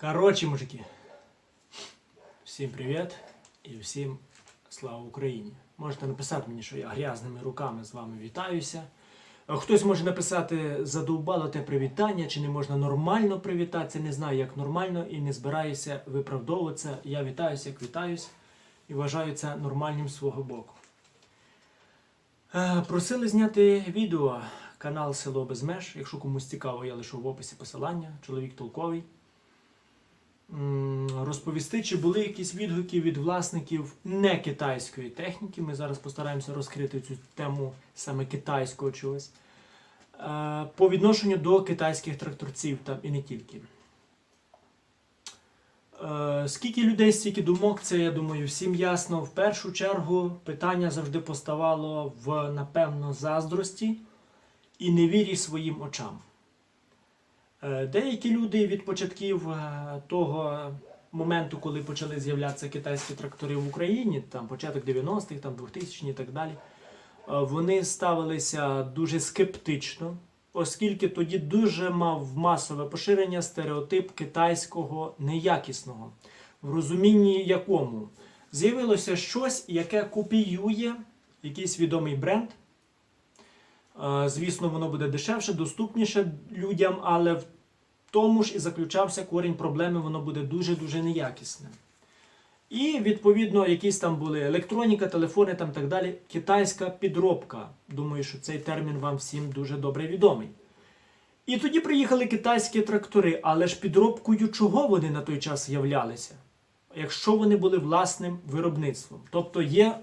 Коротше, мужики, всім привіт і всім слава Україні. Можете написати мені, що я грязними руками з вами вітаюся. Хтось може написати задовбало те привітання, чи не можна нормально привітатися. Не знаю, як нормально, і не збираюся виправдовуватися. Я вітаюся, як вітаюсь, і вважаю це нормальним свого боку. Е, Просили зняти відео канал Село без меж. Якщо комусь цікаво, я лишу в описі посилання. Чоловік толковий. Розповісти, чи були якісь відгуки від власників не китайської техніки. Ми зараз постараємося розкрити цю тему саме китайського чогось. Е, По відношенню до китайських тракторців там і не тільки. Е, Скільки людей, стільки думок, це я думаю, всім ясно. В першу чергу питання завжди поставало в, напевно, заздрості і невірі своїм очам. Е, Деякі люди від початків е, того моменту, коли почали з'являтися китайські трактори в Україні, там початок 90-х, там 2000 і так далі, е, вони ставилися дуже скептично, оскільки тоді дуже мав масове поширення стереотип китайського неякісного, в розумінні якому з'явилося щось, яке копіює якийсь відомий бренд. Звісно, воно буде дешевше, доступніше людям, але в тому ж і заключався корінь проблеми, воно буде дуже-дуже неякісне. І, відповідно, якісь там були електроніка, телефони там так далі. Китайська підробка. Думаю, що цей термін вам всім дуже добре відомий. І тоді приїхали китайські трактори, але ж підробкою чого вони на той час являлися? Якщо вони були власним виробництвом. Тобто є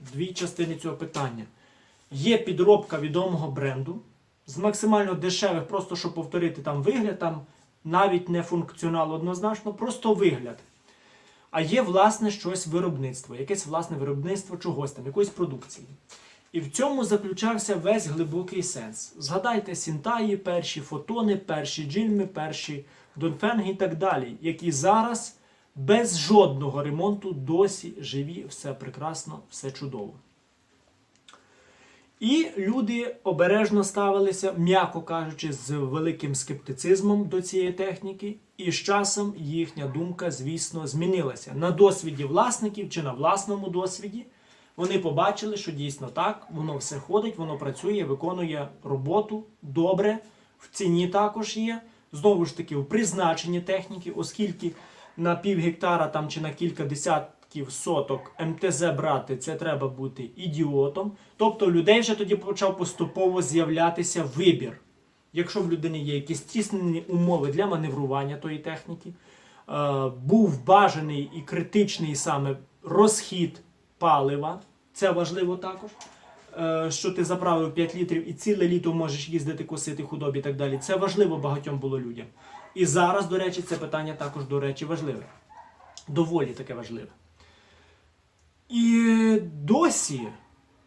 дві частини цього питання. Є підробка відомого бренду з максимально дешевих, просто щоб повторити там вигляд, там навіть не функціонал однозначно, просто вигляд. А є власне щось виробництво, якесь власне виробництво чогось там, якоїсь продукції. І в цьому заключався весь глибокий сенс. Згадайте Сінтаї, перші фотони, перші джильми, перші донфенги і так далі, які зараз без жодного ремонту досі живі, все прекрасно, все чудово. І люди обережно ставилися, м'яко кажучи, з великим скептицизмом до цієї техніки, і з часом їхня думка, звісно, змінилася. На досвіді власників чи на власному досвіді вони побачили, що дійсно так, воно все ходить, воно працює, виконує роботу добре, в ціні також є. Знову ж таки, в призначенні техніки, оскільки на пів гектара там чи на кілька десятків соток МТЗ брати, це треба бути ідіотом. Тобто у людей вже тоді почав поступово з'являтися вибір. Якщо в людини є якісь тіснені умови для маневрування тої техніки, е, був бажаний і критичний саме розхід палива, це важливо також. е, Що ти заправив 5 літрів і ціле літо можеш їздити, косити худобі і так далі. Це важливо багатьом було людям. І зараз, до речі, це питання також, до речі, важливе. Доволі таке важливе. І досі, е,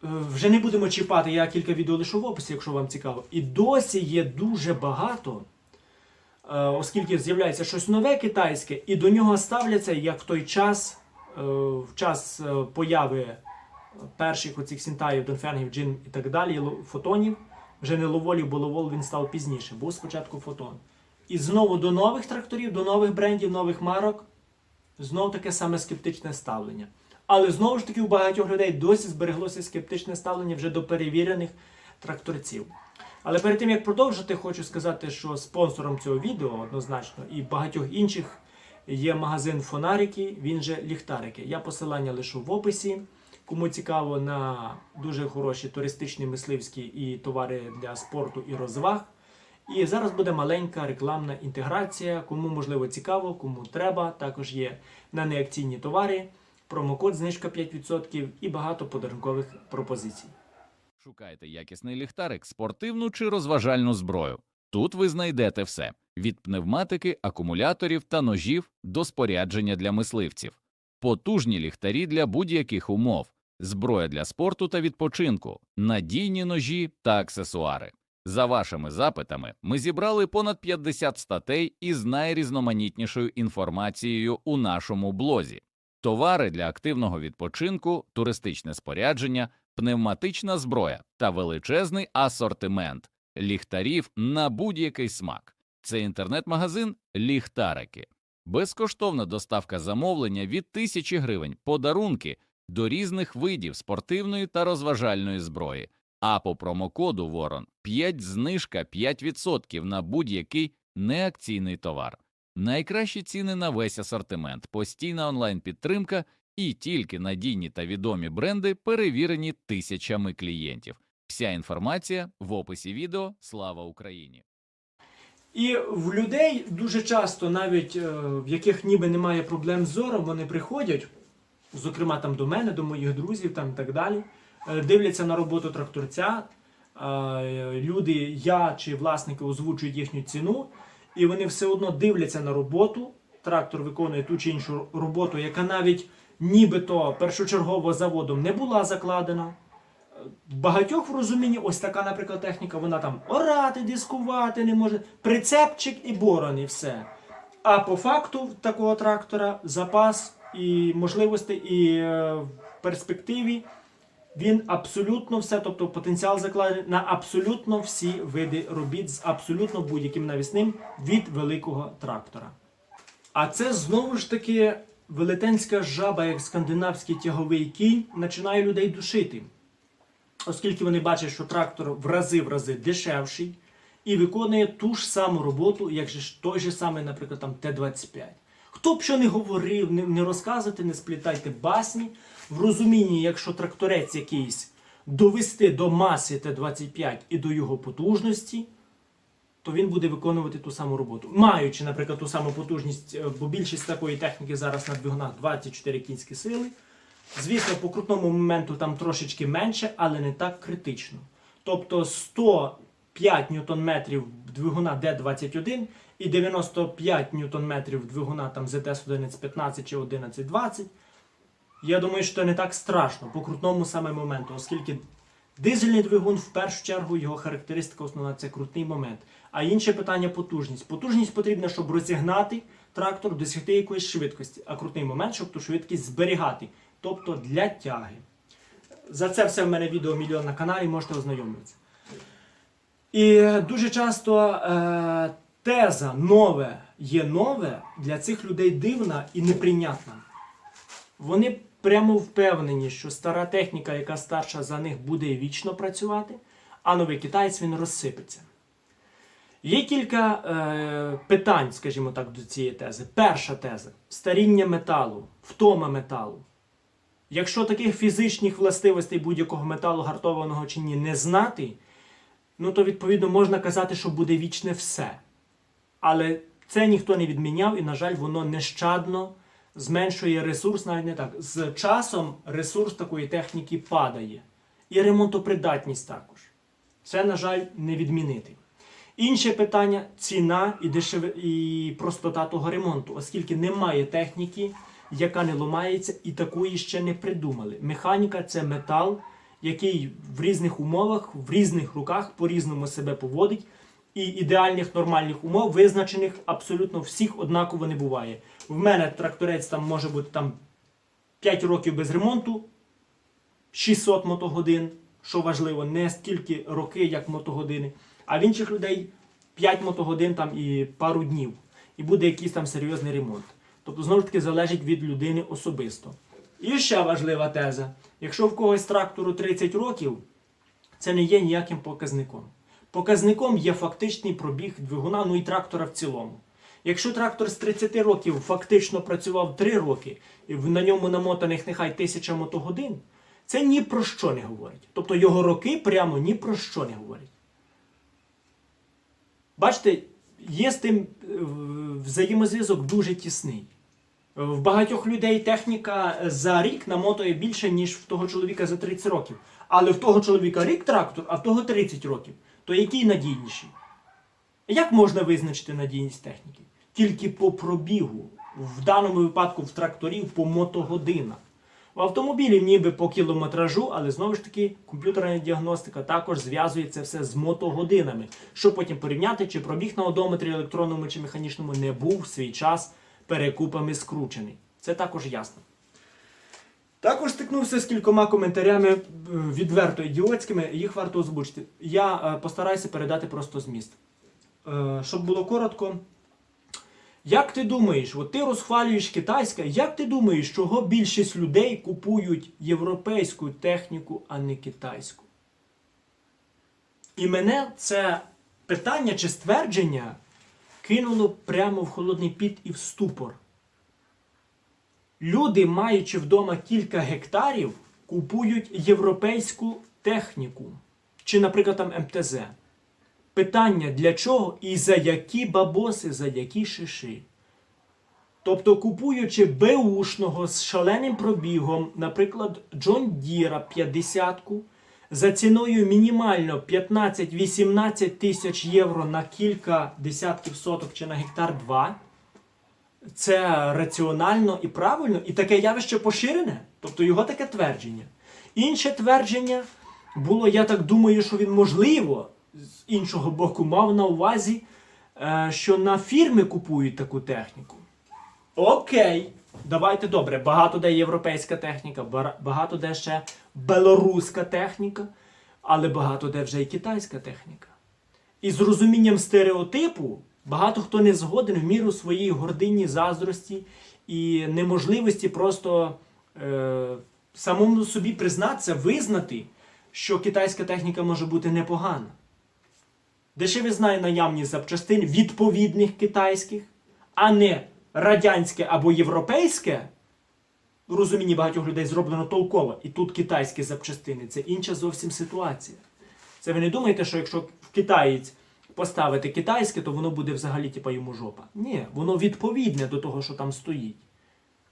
вже не будемо чіпати, я кілька відео лишу в описі, якщо вам цікаво. І досі є дуже багато, е, оскільки з'являється щось нове китайське, і до нього ставляться, як в той час, е, в час появи перших оцих сінтаїв, донфенгів, джин і так далі, фотонів, вже не ловолів, бо ловол він став пізніше, був спочатку фотон. І знову до нових тракторів, до нових брендів, нових марок, знов таке саме скептичне ставлення. Але знову ж таки у багатьох людей досі збереглося скептичне ставлення вже до перевірених тракторців. Але перед тим як продовжити, хочу сказати, що спонсором цього відео однозначно і багатьох інших є магазин Фонарики, він же ліхтарики. Я посилання лишу в описі. Кому цікаво на дуже хороші туристичні мисливські і товари для спорту і розваг. І зараз буде маленька рекламна інтеграція. Кому можливо цікаво, кому треба. Також є на неакційні товари, промокод знижка 5% і багато подарункових пропозицій. Шукайте якісний ліхтарик, спортивну чи розважальну зброю. Тут ви знайдете все: від пневматики, акумуляторів та ножів до спорядження для мисливців, потужні ліхтарі для будь-яких умов, зброя для спорту та відпочинку, надійні ножі та аксесуари. За вашими запитами, ми зібрали понад 50 статей із найрізноманітнішою інформацією у нашому блозі. Товари для активного відпочинку, туристичне спорядження, пневматична зброя та величезний асортимент ліхтарів на будь-який смак. Це інтернет-магазин Ліхтарики. безкоштовна доставка замовлення від тисячі гривень, подарунки до різних видів спортивної та розважальної зброї. А по промокоду Ворон 5 знижка 5% на будь-який неакційний товар. Найкращі ціни на весь асортимент, постійна онлайн-підтримка і тільки надійні та відомі бренди, перевірені тисячами клієнтів. Вся інформація в описі відео. Слава Україні! І в людей дуже часто, навіть е, в яких ніби немає проблем з зором, вони приходять, зокрема там до мене, до моїх друзів там і так далі, е, дивляться на роботу тракторця. е, Люди, я чи власники озвучують їхню ціну, і вони все одно дивляться на роботу. Трактор виконує ту чи іншу роботу, яка навіть нібито першочергово заводом не була закладена. Багатьох в розумінні ось така, наприклад, техніка, вона там орати, дискувати не може, прицепчик і борон, і все. А по факту такого трактора запас і можливості, і е, в перспективі він абсолютно все, тобто потенціал закладений на абсолютно всі види робіт з абсолютно будь-яким навісним від великого трактора. А це знову ж таки велетенська жаба, як скандинавський тяговий кінь, починає людей душити оскільки вони бачать, що трактор в рази в рази дешевший і виконує ту ж саму роботу, як же той же самий, наприклад, там Т-25. Хто б що не говорив, не, розказуйте, не сплітайте басні, в розумінні, якщо тракторець якийсь довести до маси Т-25 і до його потужності, то він буде виконувати ту саму роботу. Маючи, наприклад, ту саму потужність, е, бо більшість такої техніки зараз на двигунах 24 кінські сили. Звісно, по крутному моменту там трошечки менше, але не так критично. Тобто 105 ньютон-метрів двигуна D21 і 95 ньютон-метрів двигуна там ZS 1115 чи 1120. Я думаю, що не так страшно по крутному саме моменту, оскільки дизельний двигун в першу чергу його характеристика основна це крутний момент. А інше питання потужність. Потужність потрібна, щоб розігнати трактор, досягти якоїсь швидкості, а крутний момент, щоб ту швидкість зберігати, тобто для тяги. За це все в мене відео мільйон на каналі, можете ознайомитися. І дуже часто е, теза нове є нове для цих людей дивна і неприйнятна. Вони прямо впевнені, що стара техніка, яка старша за них, буде вічно працювати, а новий китаєць він розсипеться. Є кілька е, питань, скажімо так, до цієї тези. Перша теза старіння металу, втома металу. Якщо таких фізичних властивостей будь-якого металу гартованого чи ні не знати, ну то відповідно можна казати, що буде вічне все. Але це ніхто не відміняв, і, на жаль, воно нещадно зменшує ресурс, навіть не так. З часом ресурс такої техніки падає. І ремонтопридатність також. Це, на жаль, не відмінити. Інше питання ціна і, дешев... і простота того ремонту, оскільки немає техніки, яка не ламається, і такої ще не придумали. Механіка це метал, який в різних умовах, в різних руках по-різному себе поводить. І ідеальних нормальних умов, визначених абсолютно всіх однаково не буває. В мене тракторець там може бути там 5 років без ремонту, 600 мотогодин, що важливо, не стільки роки, як мотогодини, а в інших людей 5 мотогодин там і пару днів. І буде якийсь там серйозний ремонт. Тобто, знову ж таки, залежить від людини особисто. І ще важлива теза: якщо в когось трактору 30 років, це не є ніяким показником. Показником є фактичний пробіг двигуна, ну і трактора в цілому. Якщо трактор з 30 років фактично працював 3 роки, і на ньому намотаних нехай тисяча мотогодин, це ні про що не говорить. Тобто його роки прямо ні про що не говорять. Бачите, є з тим е, взаємозв'язок дуже тісний. В багатьох людей техніка за рік намотує більше, ніж в того чоловіка за 30 років. Але в того чоловіка рік трактор, а в того 30 років. То який надійніший? Як можна визначити надійність техніки? Тільки по пробігу. В даному випадку в тракторів по мотогодинах. В автомобілів ніби по кілометражу, але знову ж таки комп'ютерна діагностика також зв'язує це все з мотогодинами, щоб потім порівняти, чи пробіг на одометрі електронному чи механічному не був в свій час перекупами скручений. Це також ясно. Також стикнувся з кількома коментарями е, відверто ідіотськими, їх варто озвучити. Я е, постараюся передати просто зміст. Е, Щоб було коротко, Як ти думаєш, от ти розхвалюєш китайське, як ти думаєш, чого більшість людей купують європейську техніку, а не китайську? І мене це питання чи ствердження кинуло прямо в холодний піт і в ступор. Люди, маючи вдома кілька гектарів, купують європейську техніку. Чи, наприклад, там МТЗ. Питання для чого і за які бабоси, за які шиши. Тобто, купуючи Беушного з шаленим пробігом, наприклад, Джон Діра 50-ку, за ціною мінімально 15-18 тисяч євро на кілька десятків соток чи на гектар 2, це раціонально і правильно, і таке явище поширене, тобто його таке твердження. Інше твердження було, я так думаю, що він можливо, з іншого боку, мав на увазі, е, що на фірми купують таку техніку. Окей, давайте добре. Багато де європейська техніка, багато де ще белоруська техніка, але багато де вже і китайська техніка. І з розумінням стереотипу багато хто не згоден в міру своєї гордині, заздрості і неможливості просто е, самому собі признатися, визнати, що китайська техніка може бути непогана. Дешевизна і наявність запчастин відповідних китайських, а не радянське або європейське, в розумінні багатьох людей зроблено толково, і тут китайські запчастини. Це інша зовсім ситуація. Це ви не думаєте, що якщо в китаєць поставити китайське, то воно буде взагалі типа йому жопа. Ні, воно відповідне до того, що там стоїть.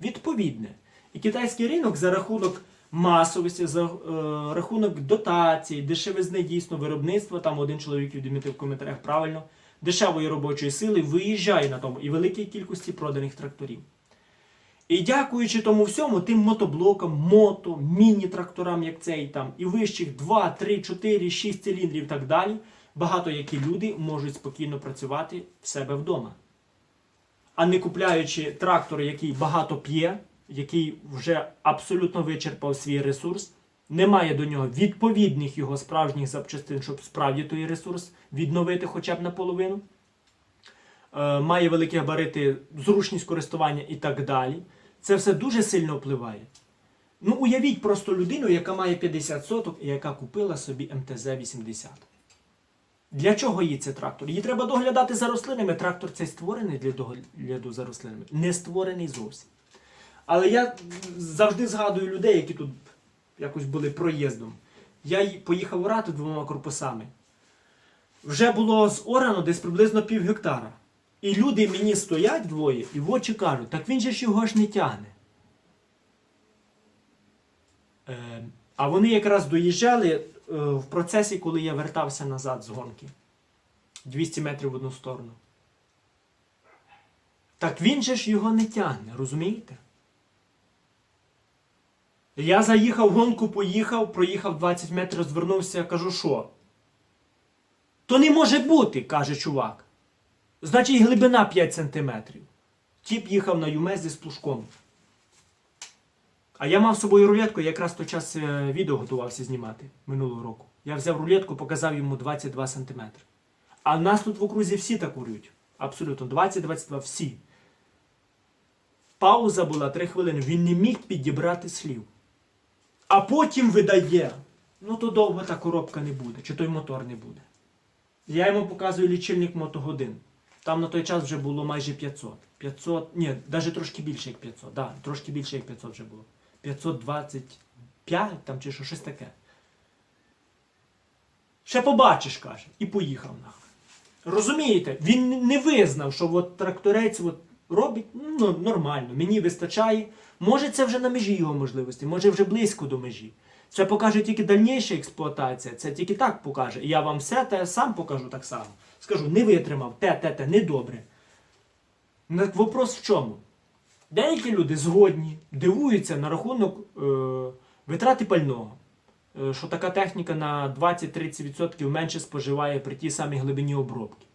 Відповідне. І китайський ринок за рахунок масовості, за е, рахунок дотацій, дешевизни дійсно виробництва, там один чоловік відмітив в коментарях правильно, дешевої робочої сили виїжджає на тому і великій кількості проданих тракторів. І дякуючи тому всьому, тим мотоблокам, мото, міні-тракторам, як цей там, і вищих 2, 3, 4, 6 циліндрів і так далі, багато які люди можуть спокійно працювати в себе вдома. А не купляючи трактор, який багато п'є, який вже абсолютно вичерпав свій ресурс, не має до нього відповідних його справжніх запчастин, щоб справді той ресурс відновити хоча б наполовину. Е, має великі габарити, зручність користування і так далі. Це все дуже сильно впливає. Ну, уявіть просто людину, яка має 50 соток і яка купила собі МТЗ-80. Для чого їй це трактор? Їй треба доглядати за рослинами. Трактор цей створений для догляду за рослинами. Не створений зовсім. Але я завжди згадую людей, які тут якось були проїздом. Я поїхав орати двома корпусами. Вже було зорано десь приблизно пів гектара. І люди мені стоять двоє і в очі кажуть, так він же ж його ж не тягне. Е, а вони якраз доїжджали в процесі, коли я вертався назад з гонки. 200 метрів в одну сторону. Так він же ж його не тягне, розумієте? Я заїхав гонку, поїхав, проїхав 20 метрів, звернувся, кажу, що? То не може бути, каже чувак. Значить, глибина 5 сантиметрів. Тіп їхав на Юмезі з плужком. А я мав з собою рулетку, я якраз той час е, відео готувався знімати минулого року. Я взяв рулетку, показав йому 22 сантиметри. А нас тут в окрузі всі так курють. Абсолютно, 20-22 всі. Пауза була 3 хвилини. Він не міг підібрати слів. А потім видає. Ну то довго та коробка не буде, чи той мотор не буде. Я йому показую лічильник мотогодин. Там на той час вже було майже 500. 500, ні, навіть трошки більше як 500. Да, трошки більше як 500 вже було. 525 там чи що, щось таке. Ще побачиш, каже, і поїхав нахуй. Розумієте, він не визнав, що от тракторець от робить ну, нормально, мені вистачає. Може, це вже на межі його можливості, може вже близько до межі. Це покаже тільки дальніша експлуатація, це тільки так покаже. І я вам все те сам покажу так само. Скажу, не витримав, те, те, те, недобре. Так вопрос в чому? Деякі люди згодні, дивуються на рахунок е, витрати пального. Е, що така техніка на 20-30% менше споживає при тій самій глибині обробки.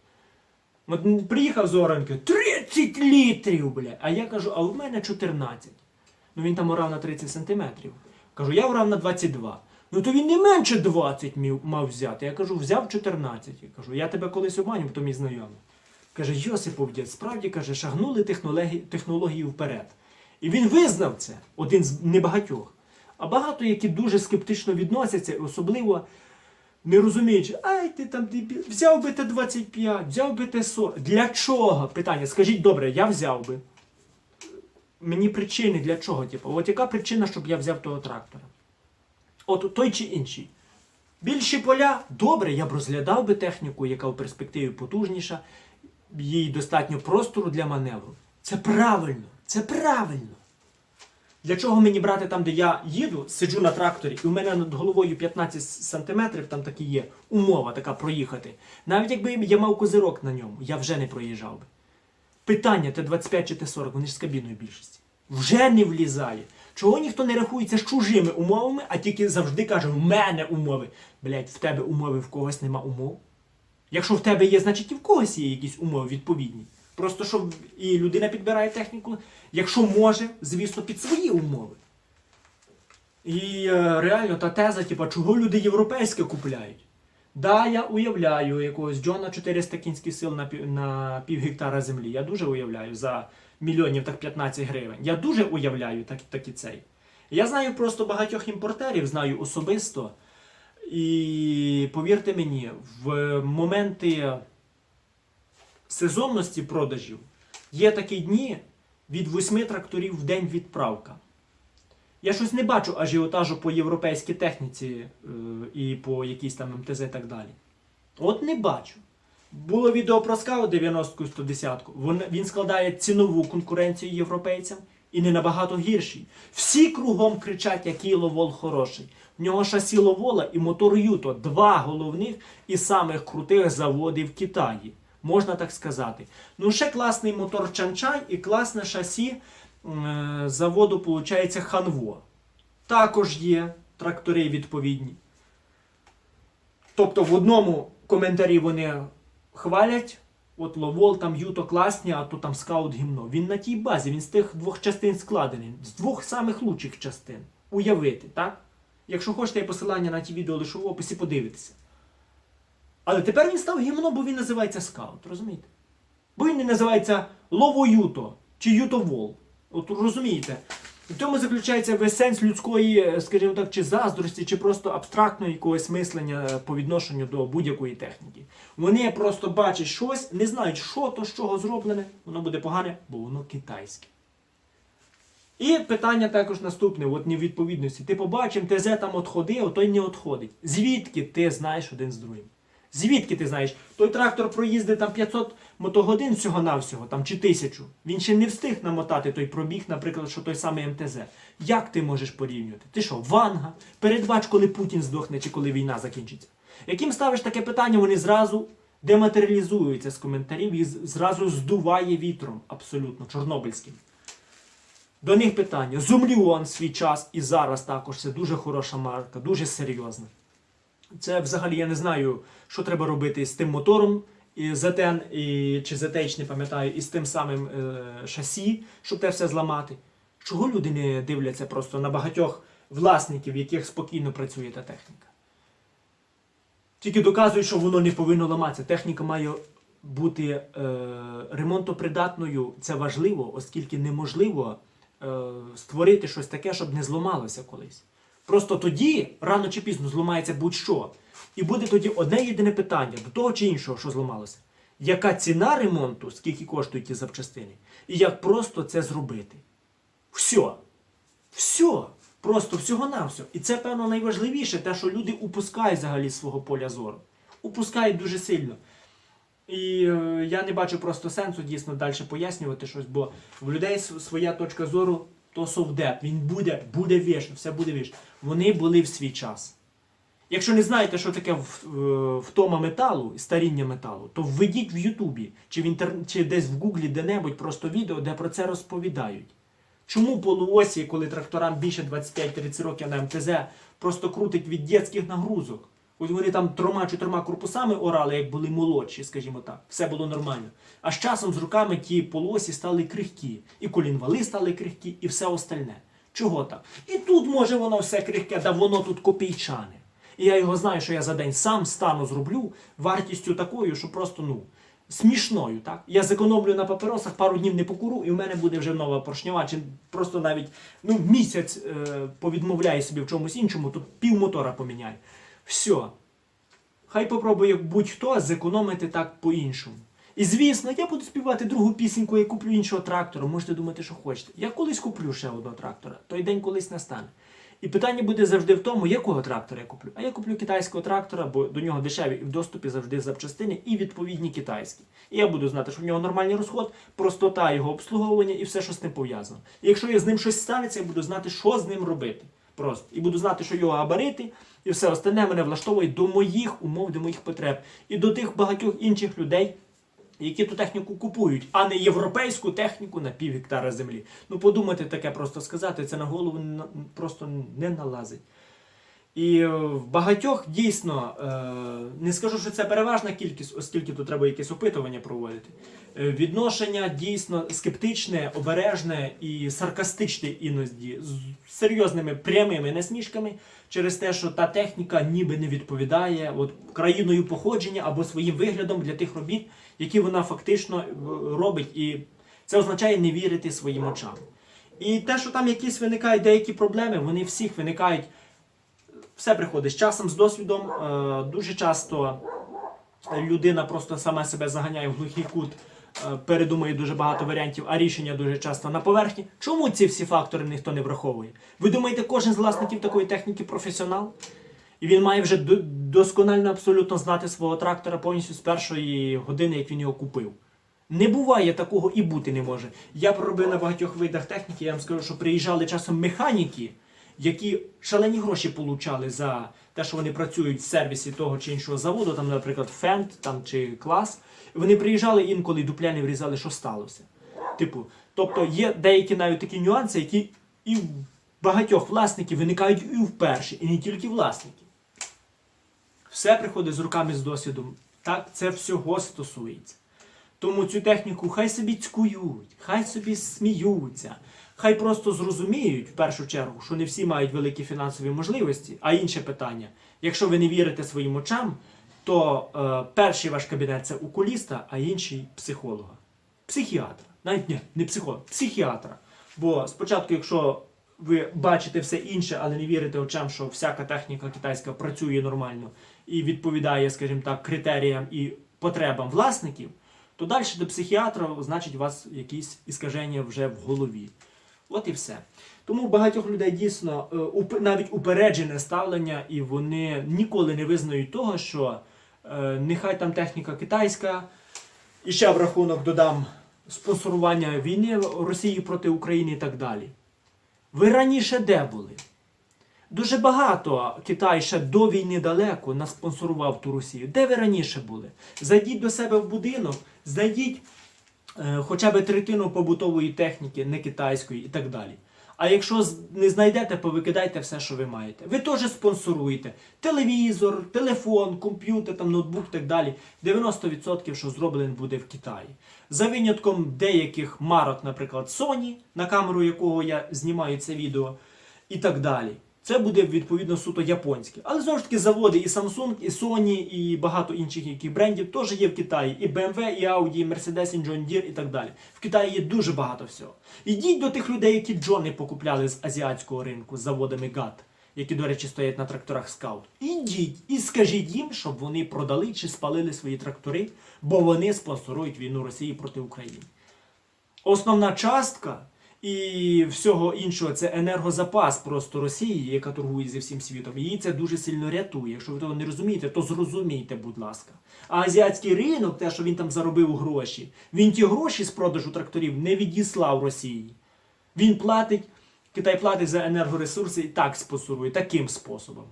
От приїхав з оранки 30 літрів, бля. А я кажу, а в мене 14. Ну він там орав на 30 сантиметрів. Кажу, я орав на 22. Ну то він не менше 20 мав взяти. Я кажу, взяв 14. Я кажу, я тебе колись обманював, то мій знайомий. Каже, Йосипов дід, справді каже, шагнули технології, вперед. І він визнав це, один з небагатьох. А багато, які дуже скептично відносяться, особливо не розуміючи, ай ти там дебіл, взяв би Т-25, взяв би Т-40. Для чого? Питання. Скажіть, добре, я взяв би. Мені причини для чого? Типу, от яка причина, щоб я взяв того трактора? От той чи інший. Більші поля, добре, я б розглядав би техніку, яка в перспективі потужніша, їй достатньо простору для маневру. Це правильно, це правильно. Для чого мені брати там, де я їду, сиджу на тракторі, і у мене над головою 15 сантиметрів, там такі є умова така проїхати. Навіть якби я мав козирок на ньому, я вже не проїжджав би. Питання Т-25 чи Т-40, вони ж з кабіною більшості. Вже не влізає. Чого ніхто не рахується з чужими умовами, а тільки завжди каже, в мене умови. Блять, в тебе умови, в когось нема умов. Якщо в тебе є, значить і в когось є якісь умови відповідні. Просто щоб і людина підбирає техніку, якщо може, звісно, під свої умови. І е, реально та теза, типа, чого люди європейське купляють? Да, я уявляю якогось Джона 400 кінських сил на пів, на пів гектара землі. Я дуже уявляю за мільйонів так 15 гривень. Я дуже уявляю так, так і цей. Я знаю просто багатьох імпортерів, знаю особисто. І повірте мені, в моменти сезонності продажів є такі дні від 8 тракторів в день відправка. Я щось не бачу ажіотажу по європейській техніці е, і по якійсь там МТЗ і так далі. От не бачу. Було відео про скаут 90 110 Він, він складає цінову конкуренцію європейцям і не набагато гірший. Всі кругом кричать, який ловол хороший. В нього шасі ловола і мотор Юто два головних і самих крутих заводів в Китаї. Можна так сказати. Ну, ще класний мотор Чанчай і класне шасі м, заводу, виходить, Ханво. Також є трактори відповідні. Тобто в одному коментарі вони хвалять, от Ловол, там Юто класні, а то там скаут гімно. Він на тій базі, він з тих двох частин складений, з двох самих лучших частин. Уявити, так? Якщо хочете, я посилання на ті відео лишу в описі, подивитися. Але тепер він став гімно, бо він називається скаут, розумієте? Бо він не називається Лово Юто чи Юто Вол. От розумієте? В тому заключається весь сенс людської, е, скажімо так, чи заздрості, чи просто абстрактного якогось мислення е, по відношенню до будь-якої техніки. Вони просто бачать щось, не знають, що то з чого зроблене, воно буде погане, бо воно китайське. І питання також наступне: от невідповідності. Ти побачив, ТЗ там отходив, а той не отходить. Звідки ти знаєш один з другим? Звідки ти знаєш? Той трактор проїздить там 500 мотогодин всього-навсього, там чи тисячу. Він ще не встиг намотати той пробіг, наприклад, що той самий МТЗ. Як ти можеш порівнювати? Ти що, ванга? Передбач, коли Путін здохне чи коли війна закінчиться. Яким ставиш таке питання, вони зразу дематеріалізуються з коментарів і зразу здуває вітром, абсолютно, чорнобильським. До них питання. Зумліон свій час і зараз також це дуже хороша марка, дуже серйозна. Це взагалі я не знаю, що треба робити з тим мотором, і ZN, і, чи ZH, не пам'ятаю, і з тим самим е, шасі, щоб те все зламати. Чого люди не дивляться просто на багатьох власників, яких спокійно працює та техніка? Тільки доказують, що воно не повинно ламатися. Техніка має бути е, ремонтопридатною. Це важливо, оскільки неможливо е, створити щось таке, щоб не зламалося колись. Просто тоді, рано чи пізно, зламається будь-що. І буде тоді одне єдине питання до того чи іншого, що зламалося. Яка ціна ремонту, скільки коштують ті запчастини, і як просто це зробити? Все. Все. Просто всього-навсього. І це, певно, найважливіше, те, що люди упускають взагалі свого поля зору. Упускають дуже сильно. І е, я не бачу просто сенсу дійсно далі пояснювати щось, бо в людей своя точка зору то совдеп. Він буде, буде вішно, все буде вішно. Вони були в свій час. Якщо не знаєте, що таке втома металу, старіння металу, то введіть в Ютубі чи, в інтер... чи десь в Гуглі де-небудь просто відео, де про це розповідають. Чому полуосі, коли тракторам більше 25-30 років на МТЗ, просто крутить від дитячих нагрузок? Ось вони там трьома-чотирма корпусами орали, як були молодші, скажімо так. Все було нормально. А з часом з руками ті полуосі стали крихкі. І колінвали стали крихкі, і все остальне. Чого так? І тут може воно все крихке, да воно тут копійчане. І я його знаю, що я за день сам стану зроблю вартістю такою, що просто ну. смішною. Так? Я зекономлю на паперосах, пару днів не покуру, і в мене буде вже нова поршнева, чи просто навіть ну, місяць е, повідмовляю собі в чомусь іншому, то пів мотора поміняю. Все. Хай попробує будь-хто зекономити так по-іншому. І звісно, я буду співати другу пісеньку, я куплю іншого трактора. Можете думати, що хочете. Я колись куплю ще одного трактора, той день колись настане. І питання буде завжди в тому, якого трактора я куплю. А я куплю китайського трактора, бо до нього дешеві і в доступі завжди запчастини і відповідні китайські. І я буду знати, що в нього нормальний розход, простота його обслуговування і все, що з ним пов'язано. І якщо я з ним щось станеться, я буду знати, що з ним робити. Просто. І буду знати, що його габарити, і все остальне мене влаштовує до моїх умов, до моїх потреб. І до тих багатьох інших людей, які ту техніку купують, а не європейську техніку на пів гектара землі. Ну подумати таке просто сказати, це на голову просто не налазить. І е, в багатьох дійсно е, не скажу, що це переважна кількість, оскільки тут треба якесь опитування проводити. е, Відношення дійсно скептичне, обережне і саркастичне іноді з серйозними прямими насмішками через те, що та техніка ніби не відповідає от, країною походження або своїм виглядом для тих робіт, які вона фактично е, робить. І це означає не вірити своїм очам. І те, що там якісь виникають деякі проблеми, вони всіх виникають все приходить з часом, з досвідом. Е, Дуже часто людина просто сама себе заганяє в глухий кут, е, передумує дуже багато варіантів, а рішення дуже часто на поверхні. Чому ці всі фактори ніхто не враховує? Ви думаєте, кожен з власників такої техніки професіонал? І він має вже досконально абсолютно знати свого трактора повністю з першої години, як він його купив. Не буває такого і бути не може. Я проробив на багатьох видах техніки, я вам скажу, що приїжджали часом механіки, які шалені гроші получали за те, що вони працюють в сервісі того чи іншого заводу, там, наприклад, Фенд там, чи клас. Вони приїжджали інколи і дупля врізали, що сталося. Типу, тобто є деякі навіть такі нюанси, які і в багатьох власників виникають і вперше, і не тільки власників. Все приходить з руками з досвідом. Так, це всього стосується. Тому цю техніку хай собі цькують, хай собі сміються, хай просто зрозуміють в першу чергу, що не всі мають великі фінансові можливості. А інше питання: якщо ви не вірите своїм очам, то е, перший ваш кабінет це окуліста, а інший психолога. Психіатра. Навіть ні, не психолога, психіатра. Бо спочатку, якщо ви бачите все інше, але не вірите очам, що всяка техніка китайська працює нормально і відповідає, скажімо так, критеріям і потребам власників, то далі до психіатра, значить, у вас якісь іскаження вже в голові. От і все. Тому багатьох людей дійсно е, навіть упереджене ставлення, і вони ніколи не визнають того, що е, нехай там техніка китайська, і ще в рахунок додам спонсорування війни Росії проти України і так далі. Ви раніше де були? Дуже багато Китай ще до війни далеко наспонсорував ту Росію. Де ви раніше були? Зайдіть до себе в будинок, знайдіть е, хоча б третину побутової техніки, не китайської і так далі. А якщо не знайдете, повикидайте все, що ви маєте. Ви теж спонсоруєте телевізор, телефон, комп'ютер, там, ноутбук і так далі. 90% що зроблено буде в Китаї. За винятком деяких марок, наприклад, Sony, на камеру якого я знімаю це відео, і так далі. Це буде відповідно суто японське. Але знову ж таки заводи і Samsung, і Sony, і багато інших яких брендів теж є в Китаї. І BMW, і Audi, і Mercedes, і John Deere і так далі. В Китаї є дуже багато всього. Ідіть до тих людей, які джони покупляли з азіатського ринку з заводами GAT, які, до речі, стоять на тракторах Scout. Ідіть і скажіть їм, щоб вони продали чи спалили свої трактори, бо вони спонсорують війну Росії проти України. Основна частка і всього іншого це енергозапас просто Росії, яка торгує зі всім світом. Її це дуже сильно рятує. Якщо ви того не розумієте, то зрозумійте, будь ласка. А азіатський ринок, те, що він там заробив гроші, він ті гроші з продажу тракторів не відіслав Росії. Він платить, Китай платить за енергоресурси і так спонсорує, таким способом.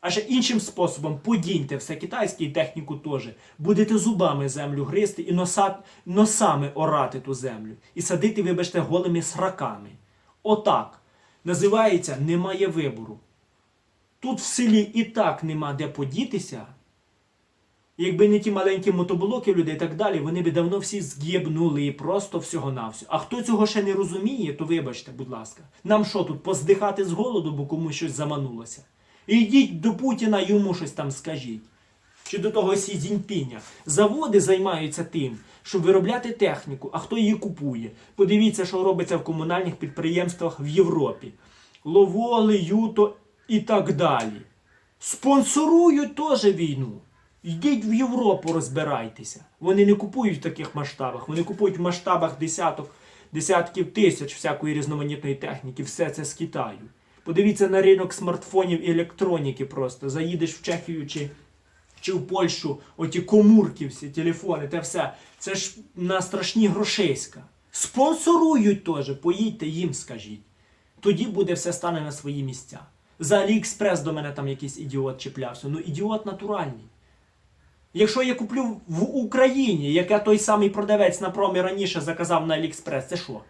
А ще іншим способом подіньте все китайське і техніку теж. Будете зубами землю гризти і носа, носами орати ту землю. І садити, вибачте, голими сраками. Отак. Називається немає вибору. Тут в селі і так нема де подітися. Якби не ті маленькі мотоблоки людей і так далі, вони би давно всі згєбнули просто всього-навсього. А хто цього ще не розуміє, то вибачте, будь ласка. Нам що тут поздихати з голоду, бо комусь щось заманулося? Ідіть до Путіна, йому щось там скажіть. чи до того Сі Цзіньпіня. Заводи займаються тим, щоб виробляти техніку, а хто її купує. Подивіться, що робиться в комунальних підприємствах в Європі. Ловоли, Юто і так далі. Спонсорують теж війну. Йдіть в Європу, розбирайтеся. Вони не купують в таких масштабах, вони купують в масштабах десяток, десятків тисяч всякої різноманітної техніки. Все це з Китаю. Подивіться на ринок смартфонів і електроніки просто. Заїдеш в Чехію чи, чи в Польщу, оті комурки, всі телефони, те все. Це ж на страшні грошиська. Спонсорують теж, поїдьте їм, скажіть. Тоді буде все стане на свої місця. За Аліекспрес до мене там якийсь ідіот чіплявся. Ну ідіот натуральний. Якщо я куплю в Україні, яке той самий продавець на промі раніше заказав на Аліекспрес, це що?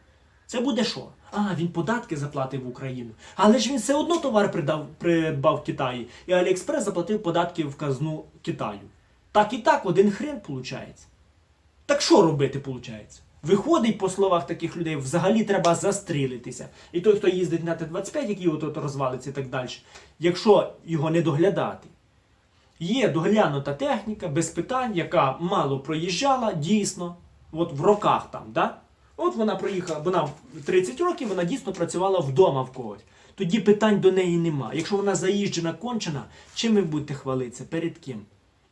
Це буде що? А, він податки заплатив в Україну. Але ж він все одно товар придав, придбав в Китаї. І Аліекспрес заплатив податки в казну Китаю. Так і так, один хрен виходить. Так що робити, виходить? Виходить, по словах таких людей, взагалі треба застрілитися. І той, хто їздить на Т-25, який от розвалиться і так далі, якщо його не доглядати. Є доглянута техніка без питань, яка мало проїжджала, дійсно, от в роках там, да? От вона проїхала, вона в 30 років вона дійсно працювала вдома в когось. Тоді питань до неї нема. Якщо вона заїжджена, кончена, чим ви будете хвалитися? Перед ким?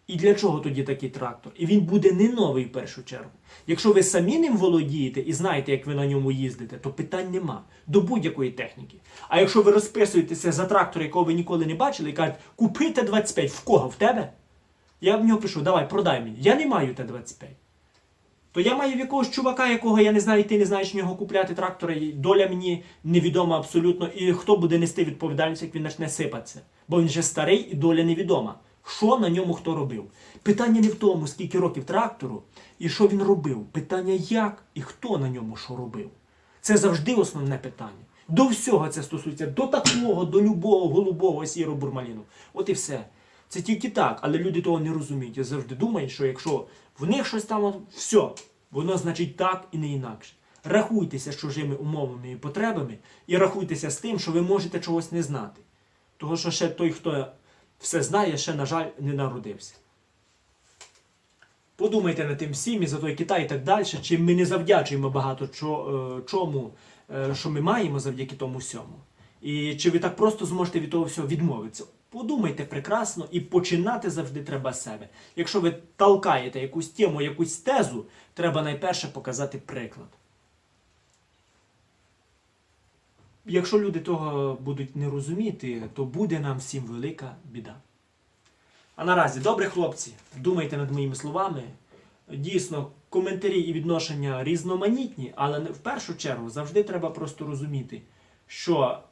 І для чого тоді такий трактор? І він буде не новий в першу чергу. Якщо ви самі ним володієте і знаєте, як ви на ньому їздите, то питань нема до будь-якої техніки. А якщо ви розписуєтеся за трактор, якого ви ніколи не бачили, і кажете, купи Т-25, в кого? В тебе? Я в нього пишу, давай, продай мені. Я не маю Т-25. То я маю в якогось чувака, якого я не знаю, і ти не знаєш в нього купляти трактора, і доля мені невідома абсолютно. І хто буде нести відповідальність, як він почне сипатися? Бо він вже старий і доля невідома. Що на ньому хто робив? Питання не в тому, скільки років трактору і що він робив. Питання як і хто на ньому що робив. Це завжди основне питання. До всього це стосується, до такого, до любого голубого сірого бурмаліну. От і все. Це тільки так, але люди того не розуміють. Я завжди думаю, що якщо в них щось там, все, воно значить так і не інакше. Рахуйтеся з чужими умовами і потребами, і рахуйтеся з тим, що ви можете чогось не знати. Того, що ще той, хто все знає, ще, на жаль, не народився. Подумайте над тим всім і за той Китай і так далі, чи ми не завдячуємо багато е, чому, е, що ми маємо завдяки тому всьому. І чи ви так просто зможете від того всього відмовитися? Подумайте прекрасно і починати завжди треба з себе. Якщо ви толкаєте якусь тему, якусь тезу, треба найперше показати приклад. Якщо люди того будуть не розуміти, то буде нам всім велика біда. А наразі, добре, хлопці, думайте над моїми словами. Дійсно, коментарі і відношення різноманітні, але в першу чергу завжди треба просто розуміти, що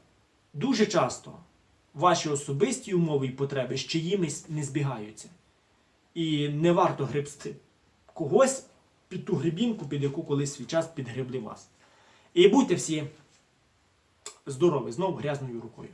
дуже часто ваші особисті умови і потреби з чиїмись не збігаються. І не варто гребсти когось під ту грибінку, під яку колись свій час підгребли вас. І будьте всі здорові, знову грязною рукою.